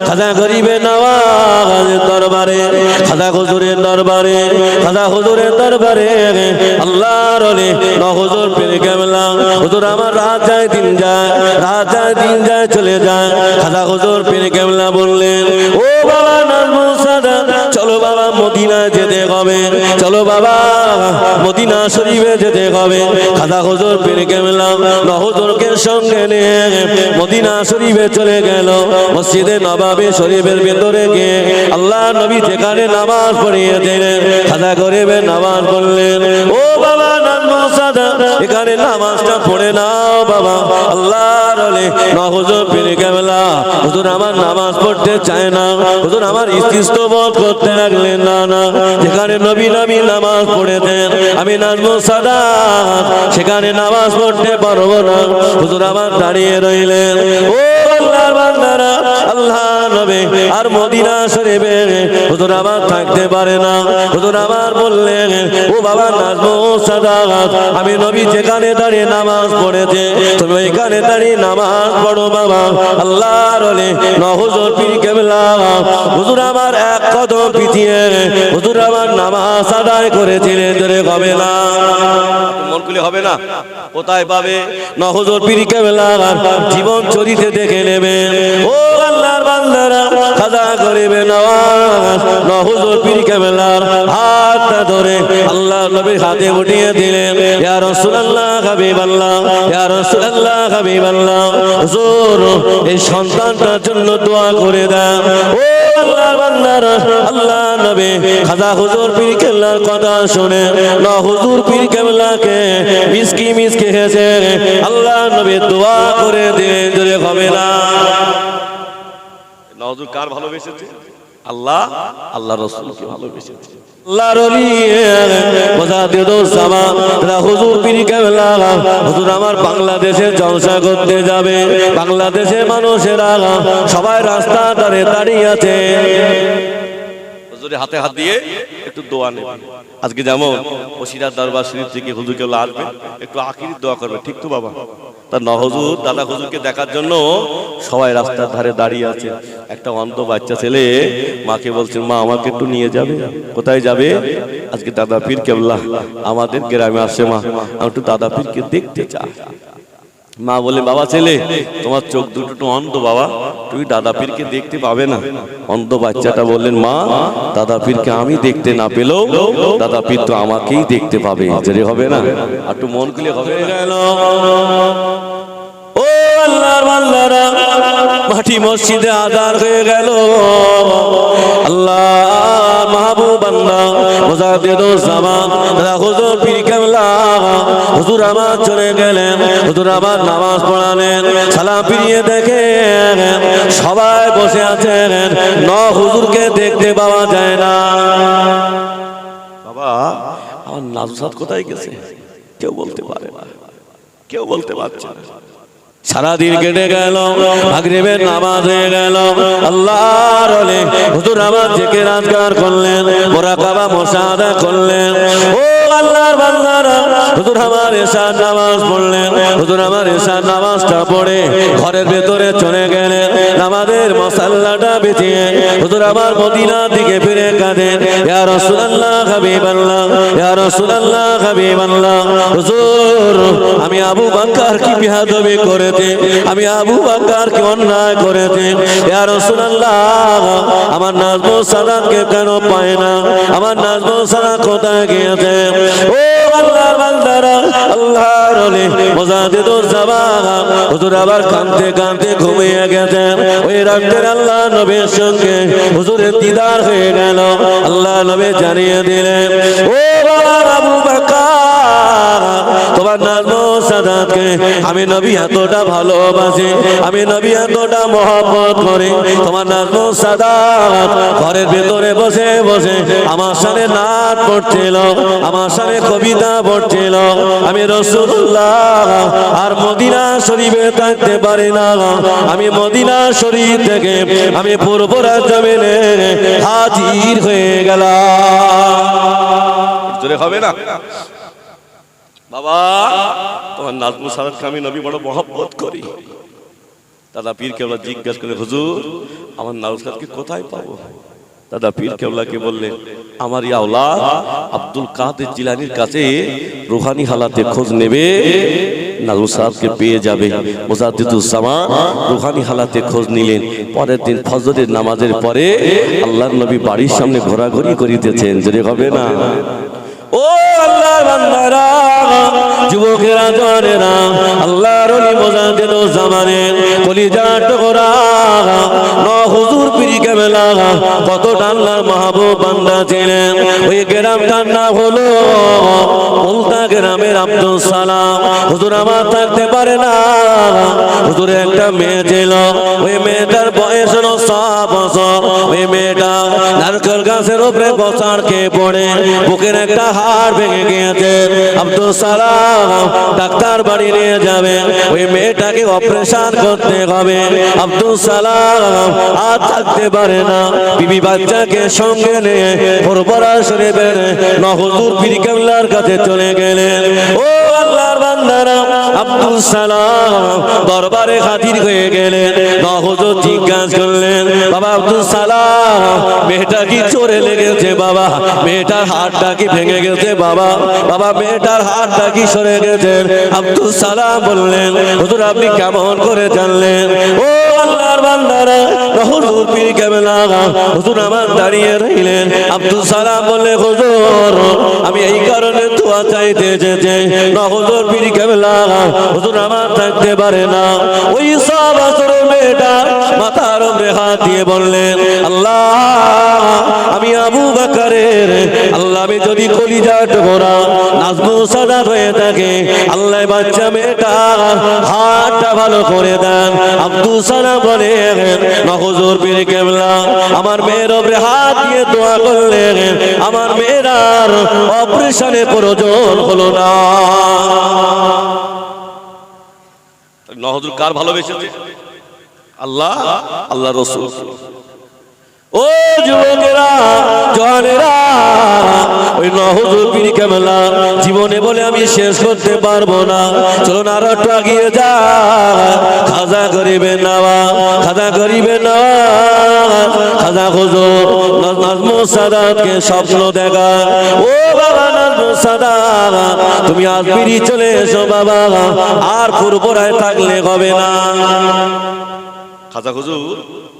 খাজা গরিবে নওয়াজ দরবারে, খাজা হুজুরের দরবারে, খাজা হুজুরের দরবারে। আল্লাহর ওলি ন হুজুর পীর কেবলা হুজুর আমার রাত যায়, দিন যায়, রাত যায়, দিন যায়, চলে যায়। খাজা হুজুর পীর কেবলা বললেন, ও বাবা নাজমুল সাদাত চলো বাবা মদিনা যেতে হবে। চলো বাবা মদিনা শরীফে যেতে হবে। খাজা হুজুর পীর কেবলা ন হুজুরকে সঙ্গে নিয়ে মদিনা শরীফে চলে গেল। মসজিদে নবাবে শরীফের ভেতরে গিয়ে আল্লাহ নবী যেখানে নামাজ পড়িয়ে দিলেন খাজা গরিবে নামাজ পড়লেন। ও বাবা এখানে নামাজটা পড়ে নাও বাবা। আল্লাহর ওলি ন হুজুর কেবলা হুজুর আমার নামাজ পড়তে চায় না। হুজুর আমার ইস্তিস্ত বোধ করতে লাগলেন, না না। যেখানে নবী নবী নামাজ পড়েতেন আমি নাজমুল সাদা সেখানে নামাজ পড়তে পারব না। হুজুর আমার দাঁড়িয়ে রইলেন। ও আল্লাহ নবী আর মদিনা শরীফে হুজুর আমার থাকতে পারে না। হুজুর আমার বললেন ও বাবা সাদাত আমি নবী যেখানে দাঁড়িয়ে নামাজ পড়েছে তুমি ওইখানে দাঁড়িয়ে নামাজ পড়ো বাবা। হুজুর পীর কেবলা। হুজুর আমার এক কদম পিছিয়ে হুজুর আমার নামাজ আদায় করেছিলেন ধরে হবে না? মন খুলে হবে না? কোথায় পাবে? ন হুজুর পীর কেবলা জীবন চরিতে দেখে নেবে। ও আল্লাহর বান্দারা খাজা করিবে নওয়াজ, ন হুজুর পীর কেবলার হাতটা ধরে আল্লাহ নবীর হাতে উঠিয়ে দিলেন। ইয়া রাসূলুল্লাহ, হাবিবাল্লাহ, ইয়া রাসূলুল্লাহ, হাবিবাল্লাহ, হুজুর, এই সন্তানটার জন্য দোয়া করে দেন ও আল্লাহর বান্দারা আল্লাহ নবী খাজা হুজুর পীর কেবলার কথা শুনে, ন হুজুর পীর কেবলাকে মিসকি মিসকি হেসে আল্লাহ নবী দোয়া করে দিলেন, জোরে হবে না? নজর কার ভালোবেসেছে? আল্লাহ আল্লাহ রসুলকে ভালোবেসেছে। আমার বাংলাদেশে জলসা করতে যাবে। বাংলাদেশের মানুষেরা সবাই রাস্তা দাঁড়িয়ে আছে। হাতে হাত দিয়ে একটু দোয়া নেবে আজকে যেমন ওসিরার দরবার শরীফ থেকে হুজুর কেউ একটু আখির দোয়া করবে, ঠিক তো বাবা? তার নহজুর দাদা হুজুরকে দেখার জন্য সবাই রাস্তার ধারে দাঁড়িয়ে আছে। একটা অন্ধ বাচ্চা ছেলে মাকে বলছে, মা, আমাকে একটু নিয়ে যাবে? কোথায় যাবে? আজকে দাদা পীর কেবলা, আমাদের গ্রামে আসে মা। আমি একটু দাদা পীরকে দেখতে চাই। মা বলে, বাবা ছেলে, তোমার চোখ দুটো তো অন্ধ, বাবা। তুমি দাদা পীরকে দেখতে পাবে না। অন্ধ বাচ্চাটা বললেন, মা, দাদা পীরকে আমি দেখতে না পেলেও দাদা পীর তো আমাকেই দেখতে পাবে। যেরে হবে না? আর একটু মন খুলে হবে মাটি মসজিদে আদার হয়ে গেল। আল্লাহ, মাহবুব মুজাদ্দিদুস জামান হুজুর পীর কেবলা হুজুর আমার চলে গেলেন, হুজুর নামাজ পড়ালেন, সালাম ফিরিয়ে দেখে সবাই বসে আছেন, ন হুজুরকে দেখতে পাওয়া যায় না। বাবা, আমার নাজুসাত কোথায় গেছে? কেউ বলতে পারে কেউ বলতে পারছে না। সারাদিন কেটে গেল, মাগরিবের নামাজ হয়ে গেল। আল্লাহর ওলি হুজুর আমার জেকে রাজগার করলেন মোরাকাবা মোশাহাদা করলেন। ও আল্লাহর বান্দারা, হুজুর আমার এশার নামাজ পড়লেন, হুজুর আমার এশার নামাজটা পড়ে ঘরের ভেতরে চলে গেলেন আমাদের মশাল্লাটা বেঁচিয়ে হুজুর আমার মদিনার দিকে ফিরে কাঁদেন। ইয়া রাসূলুল্লাহ, হাবিবাল্লাহ, ইয়া রাসূলুল্লাহ, হাবিবাল্লাহ। হুজুর, আমি আবু বকর কি বিহাদবি করেছে। আমি আবু বকর কি অন্যায় করেছে। ইয়া রাসূলুল্লাহ, আমার নাজমু সাদাতকে কেন পায় না? আমার নাজমু সাদাত কোথায় গিয়েছে? ও আল্লাহর বান্দারা, আল্লাহর ওলি মুজাদ্দিদুজ জামান হুজুর আবার কাঁদতে কাঁদতে ঘুমিয়ে গেছেন ওই রাতের আল্লাহ নবীর সঙ্গে হুজুরের দিদার হয়ে গেল। আল্লাহ নবী জানিয়ে দিলেন, ও বাবা আবু নাজমু সাদাতকে আমি নবী এতটা ভালোবাসি। আমি নবী এতটা মহব্বত করি। তোমার নাজমু সাদাত। ঘরের ভেতরে বসে বসে আমার সামনে নাচ পড়ছিল আমার সামনে কবিতা পড়ছিল। আমি রসুল্লাহ আর মদিনা শরীফে থাকতে পারি না। আমি মদিনা শরীফ থেকে আমি পূর্ব জমিনে হাজির হয়ে গেলাম। হবে না? বাবা, তোমার নাজমুল সাদাতকে আমি নবী বড় মহব্বত করি। দাদা পীর কেবলা জিজ্ঞাসা করে হুজুর, আমার নাউসাদকে কোথায় পাবো? দাদা পীর কেবলাকে বললেন, আমার ইয়াওলা আব্দুল কাদের জিলানির কাছে রুহানি হালাতে খোঁজ নেবে। নাজমুল সাহেবকে পেয়ে যাবে। মোজাদ্দিদুজ্জামান রুহানি হালাতে খোঁজ নিলেন। পরের দিন ফজরের নামাজের পরে আল্লাহর নবী বাড়ির সামনে ঘোরাঘুরি করিতেছেন। যদি হবে না? ও আল্লাহর বান্দারা যুবকেরা জনেরা আল্লাহর ওলি মোজাদ্দিদ জামানের কলিজা টকরা ন হুজুর কেবেলা কত আল্লাহর মাহবুব বান্দা ছিলেন। ওই গ্রামটার নাম হলো মুলতা গ্রামের আব্দুল সালাম। হুজুর আমার থাকতে পারে না। হুজুর একটা মেয়ে ছিল। ওই মেয়েটার বয়স হলো বছর। ওই মেয়েটা নারকেল গাছের উপরে বসার খেয়ে পড়ে। বুকের একটা হাড় ভেঙে গিয়েছে। আব্দুল সালাম ডাক্তার বাড়ি নিয়ে যাবে। ওই মেয়েটাকে অপারেশন করতে হবে। আব্দুল সালাম আর থাকতে পারে না। বিবি বাচ্চাকে সঙ্গে নিয়ে পরপরা শরীফের পীর কাছে চলে গেলেন। ও আল্লাহর বান্দারা আব্দুল সালাম দরবারে হাজির হয়ে গেলেন নহজুর জিজ্ঞাসা করলেন, বাবা আব্দুল সালাম, মেয়েটা কি চোরে লেগেছে বাবা? মেয়েটার হাতটা কি ভেঙে গেছে বাবা? বাবা, মেয়েটার হাতটা কি সরে গেছে? আব্দুল সালাম বললেন, হুজুর, আপনি কেমন করে জানলেন? ও আল্লাহর বান্দারা হুজুর পীর কেমন হুজুর আমার দাঁড়িয়ে রইলেন। আব্দুল সালাম বললে হুজুর, আমি এই কারণে দোয়া চাইতে না হুজুর পীর কেমন হুজুর আমার থাকতে পারে না। ওই সব আসরের মেয়েটা মাথার উপরে হাত দিয়ে বললেন, আল্লাহ, আমি আবু বাকারের, আল্লাহ, আমি যদি কলিজা টুকরা নাজমু সাদা হয়ে থাকে, আল্লাহ বাচ্চা মেয়েটা হাতটা ভালো করে দেন। আব্দুল সালাম বলে নজর পীর কেবলা, আমার মেয়ের ওপরে হাত দিয়ে দোয়া করলেন, আমার মেয়েরার অপারেশনের প্রয়োজন হলো না। নহজুর কার ভালোবেসেছে? আল্লাহ আল্লাহ রসুল। ও যুবকেরা জনেরা ওই নহজুর পীর কেমলা, জীবনে বলে আমি শেষ করতে পারব না। চলো না আরও একটু আগিয়ে যা খাজা করিবে নাওয়া খাজা করিবে নাওয়া খাজা খুঁজো নাজমু সাদাতকে স্বপ্ন দেখা। ও বাবা সাদাত তুমি আজমিরি চলে এসো বাবা। আর ফুরপুরায় থাকলে হবে না। খাজা হুজুর,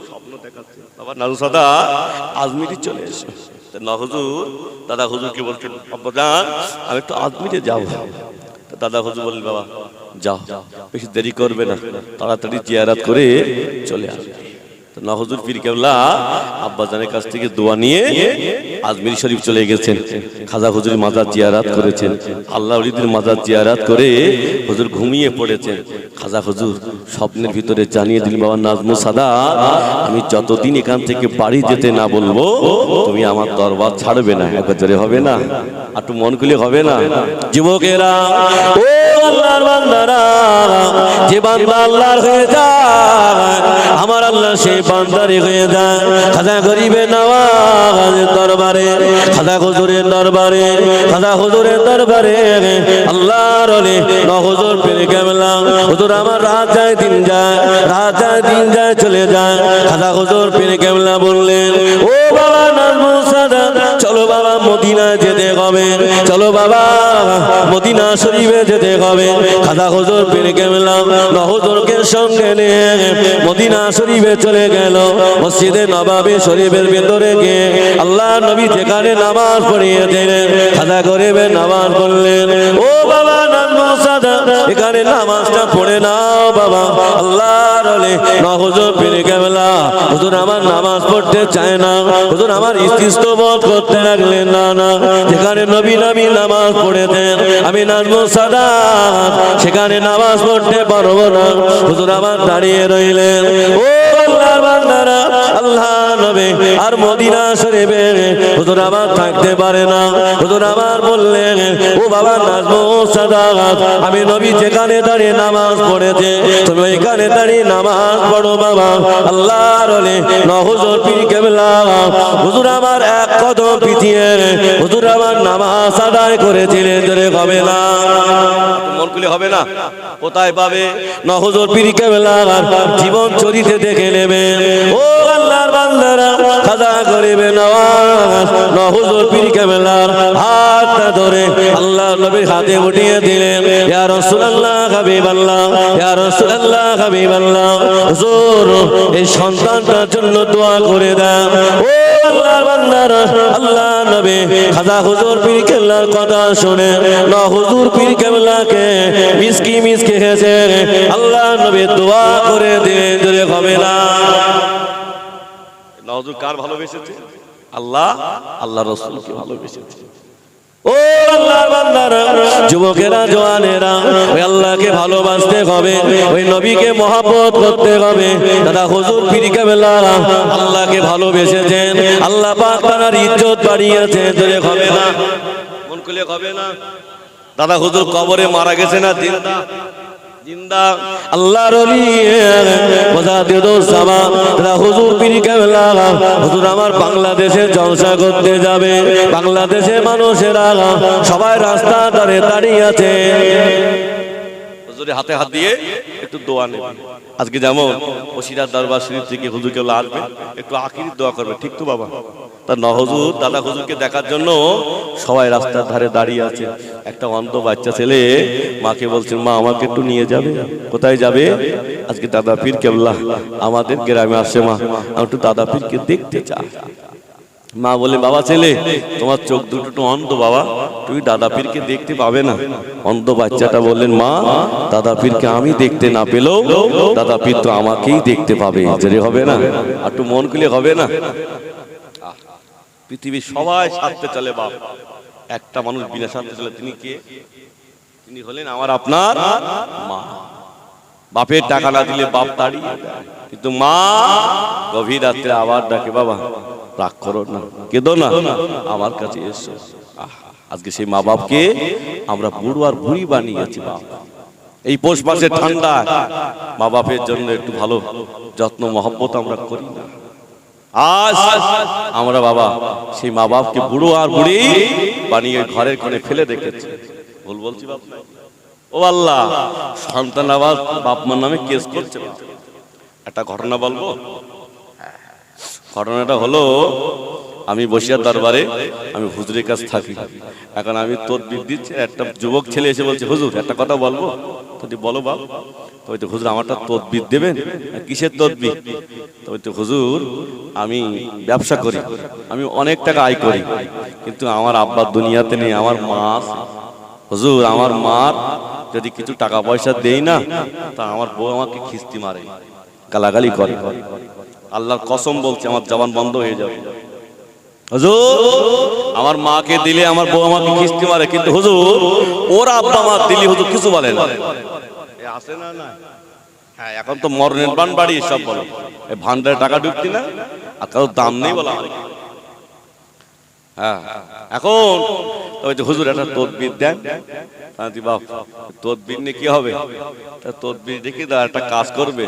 স্বপ্ন দেখাচ্ছে। বাবা, নাজু সাদা আজমিরি চলে এসো। না হুজুর, দাদা হুজুর কি বলছেন? আব্বাজান আমি একটু আজমিরে যাব। দাদা হুজুর বললেন, বাবা, যাও, বেশি দেরি করবে না। তাড়াতাড়ি জিয়ারাত করে চলে আসবে। তো নহজুর পীর কেবলা আব্বাজানের কাছ থেকে দোয়া নিয়ে আজমির শরীফ চলে গেছেন। খাজা হুজুর মাজার জিয়ারাত করেছেন। আল্লাহ উলিদের মাজার জিয়ারাত করে হুজুর ঘুমিয়ে পড়েছেন। খাজা হুজুর স্বপ্নের ভিতরে জানিয়ে দিলেন, বাবা নাজমু সাদা, আমি যতদিন এখান থেকে বাড়ি যেতে না বলব, তুমি আমার দরবার ছাড়বে না। একবার হবে না? একটু মন খুলে হবে না? যুবকেরা, ও আল্লাহর বান্দারা যে বান্দা আল্লাহর হয়ে যায়, আমার আল্লাহ সেই বান্দারি হয়ে যায়। খাজা গরিবে নওয়াজ দরবারে, খাজা হুজুরের দরবারে, খাজা হুজুরের দরবারে আল্লাহর ওলি নহজুর পেরে গেলাম। হুজুর আমার রাত যায়, দিন যায়, রাত যায়, দিন যায়, চলে যায়। খাজা হুজুর পেরে গেলা বললেন, ও বাবা নাজমু সাদা চলো বাবা, মদিনা যেতে হবে। চলো বাবা, মদিনা শরীফে যেতে হবে। খাদা হজর পেরে গেলাম নহজরকে সঙ্গে নিয়ে মদিনা শরীফে চলে গেল। মসজিদে নবাবে শরীফের ভেতরে গিয়ে আল্লাহ নবী যেখানে নামাজ পড়িয়ে দিলেন খাদা গরিবে নামাজ পড়লেন। ও বাবা এখানে নামাজটা পড়ে নাও বাবা। আল্লাহর হুজুর আমার নামাজ পড়তে চায় না। হুজুর আমার ইস্তিস্ত বোধ করতে লাগলেন না না। যেখানে নবী নবী নামাজ পড়েছেন, আমি নাজমু সাদা। সেখানে নামাজ পড়তে পারব না। হুজুর আমার দাঁড়িয়ে রইলেন। ও বান্দারা আর মদিনা শরীফে হুজুর আমার থাকতে পারে না। হুজুর আমার বললেন ও বাবা নাজমো সাদাত আমি নবী যেখানে দাঁড়িয়ে নামাজ পড়েছে তুমি ওইখানে দাঁড়িয়ে নামাজ পড়ো বাবা। আল্লাহর হলে ন হুজুর পীর কেবলা হুজুর আমার এক কদম পিছিয়ে হুজুর আমার নামাজ আদায় করেছিলেন ধরে হবে না। মন খুলে হবে না? কোথায় পাবে? ন হুজুর পীর কেবলা জীবন চরিতে দেখে নেবে। ও ন হুজুর পীর কেবলার হাতটা ধরে আল্লাহ নবীর হাতে উঠিয়ে দিলেন। ইয়া রাসূলুল্লাহ, হাবিবাল্লাহ, ইয়া রাসূলুল্লাহ, হাবিবাল্লাহ। হুজুর, এই সন্তানটার জন্য দোয়া করে দেন ও আল্লাহর বান্দারা, আল্লাহ নবী, খাজা হুজুর পীর কেবলার কথা শুনে, ন হুজুর পীর কেবলাকে মিসকি মিসকি হেসে আল্লাহ নবী দোয়া করে দিলেন। জোরে হবে না নজর কার ভালোবেসেছে? আল্লাহ আল্লাহ রসুলকে ভালোবেসেছে ও যুবকেরা, জওয়ানেরা, ওই আল্লাহকে ভালোবাসতে হবে, ওই নবীকে মহাব্বত করতে হবে। দাদা হুজুর আল্লাহকে ভালোবেসেছেন। আল্লাহ পাক তার ইজ্জত বাড়িয়েছেন হবে না। মন খুলে হবে না। দাদা হুজুর কবরে মারা গেছে না জিন্দা দিয়ে দো সামা হুজুর করতে যাবে। বাংলাদেশের মানুষেরা সবাই রাস্তা ধারে দাঁড়িয়ে আছে। হুজুরের হাতে হাত দিয়ে একটু দোয়া নেবে। আজকে যেমন ওসিরার দরবার শরীফ থেকে হুজুর কেবলা আসবে, একটু আখিরি দোয়া করবে, ঠিক তো বাবা? তার নহজুর দাদা হুজুরকে দেখার জন্য সবাই রাস্তার ধারে দাঁড়িয়ে আছে। একটা অন্ধ বাচ্চা ছেলে মাকে বলছে, মা, আমাকে একটু নিয়ে যাবে? কোথায় যাবে? আজকে দাদা পীর কেবলা, আমাদের গ্রামে আসে মা, আমি একটু দাদা পীরকে দেখতে চাই। মা বলে বাবা ছেলে তোমার চোখ দুটো অন্ধ বাবা। তুমি দাদা পীরকে দেখতে পাবে না। অন্ধ বাচ্চাটা বললেন মা দাদা পীরকে আমি দেখতে না পেলেও দাদা পীর তো আমাকেই দেখতে পাবে। যদি হবে না? আর একটু মন খুলে হবে না? পৃথিবীর সবাই স্বার্থে চলে বাপ। একটা মানুষ বিনা স্বার্থে চলে তিনি কে? তিনি হলেন আমার আপনার মা। বাপের টাকা না দিলে বাপ তাড়িয়ে কিন্তু মা গভীর রাত্রে আবার ডাকে বাবা রাগ করো না। কেঁদো না। আমার কাছে এসো। আজকে সেই মা বাপকে আমরা বুড়ো আর বুড়ি বানিয়েছি বাপ এই পৌষ মাসে ঠান্ডা। মা বাপের জন্য একটু ভালো যত্ন, মহব্বত আমরা করি না। আজ আমরা বাবা সেই মা বাপকে বুড়ো আর বুড়ি বানিয়ে ঘরের কোণে ফেলে রেখেছি। ভুল বলছি বাপ ও আল্লাহ, সন্তান আবার বাপ মার নামে কেস করছে একটা ঘটনা বলব? ঘটনাটা হলো, আমি বসিয়ার দরবারে, আমি হুজুরের কাছে থাকি। এখন আমি তোর দিচ্ছি, একটা যুবক ছেলে এসে বলছে, হুজুর, একটা কথা বলব? তো বলো বাপ। তবে তো হুজুর, আমারটা তদবির দেবেন? কিসের তদবির? তবে তো হুজুর, আমি ব্যবসা করি, আমি অনেক টাকা আয় করি, কিন্তু আমার আব্বার দুনিয়াতে নেই, আমার মা হুজুর, আমার মার যদি কিছু টাকা পয়সা দেই না, তা আমার বউ আমাকে খিস্তি মারে, গালাগালি করে। আল্লাহর কসম বলছে আমার জবান বন্ধ হয়ে যাবে। হুজুর আমার মাকে দিলে আমার বউ আমাকে কিস্তি মারে কিন্তু হুজুর ওর আব্বা মা দিলে হুজুর কিছু বলে না। আসে না না। হ্যাঁ এখন তো মরণের বান বাড়ি সব বলে। এই ভান্ডারে টাকা ঢুকতি না? আর কারও দাম নেই বলা হয়। হ্যাঁ এখন ওই যে হুজুর, একটা তদবির দেন। শান্তি বাপ, তদবির নিয়ে কি হবে? তা তদবির দেখি দা, একটা কাজ করবে।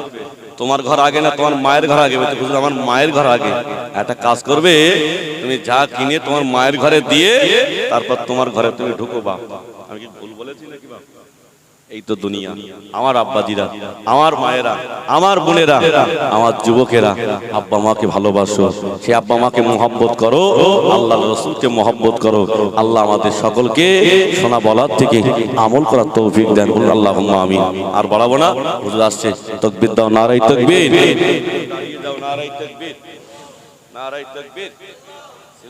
তোমার ঘর আগে না, তোমার মায়ের ঘর আগে? হুজুর, আমার মায়ের ঘর আগে। একটা কাজ করবে, তুমি যা কিনে তোমার মায়ের ঘরে দিয়ে, তারপর তোমার ঘরে তুমি ঢুকো বাপ। আমি কি ভুল বলেছি নাকি? এই তো দুনিয়া। আমার আব্বাজিরা আমার মায়েরা আমার বোনেরা আমার যুবকেরা আব্বা মাকে ভালোবাসো। সে আব্বা মাকে মোহাব্বত করো আল্লাহ রসুলকে মোহাব্বত করো। আল্লাহ আমাদের সকলকে শোনা বলার থেকে আমল করার তৌফিক দেন। বলুন আল্লাহ আমি আর বাড়াবো না হুজুর আসছে। তকবির দাও নারাই তকবির। নারাই তকবির। নারাই তকবির।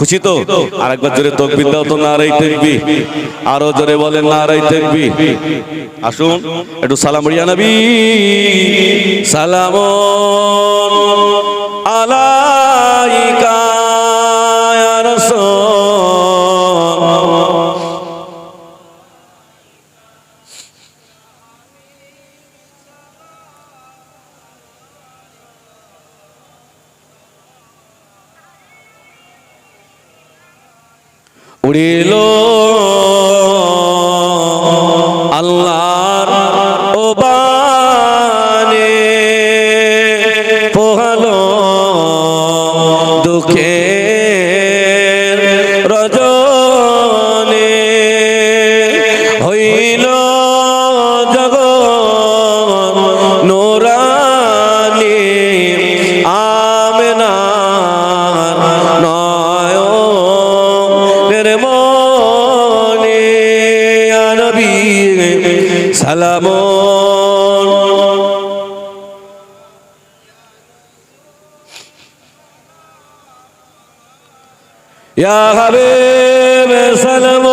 খুশি তো? আরেকবার জোরে তকবির দাও তো নারাই তেকবি আরও জোরে বলেন নারাই তেকবি আসুন একটু সালাম রিয়া নবী। সালাম আলাইকা উড়িল। আল্লাহর ইয়া হাবিব সালাম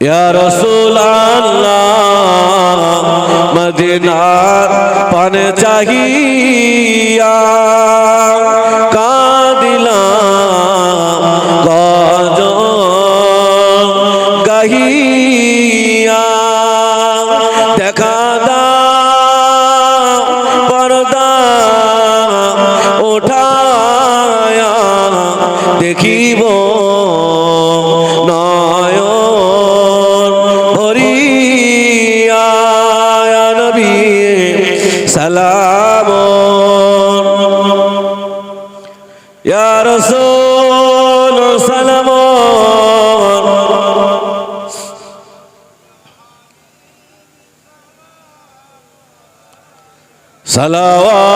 ইয়া রাসূল আল্লাহ মদিনার পানে চাহিয়া সালাওয়াতুল্লাহ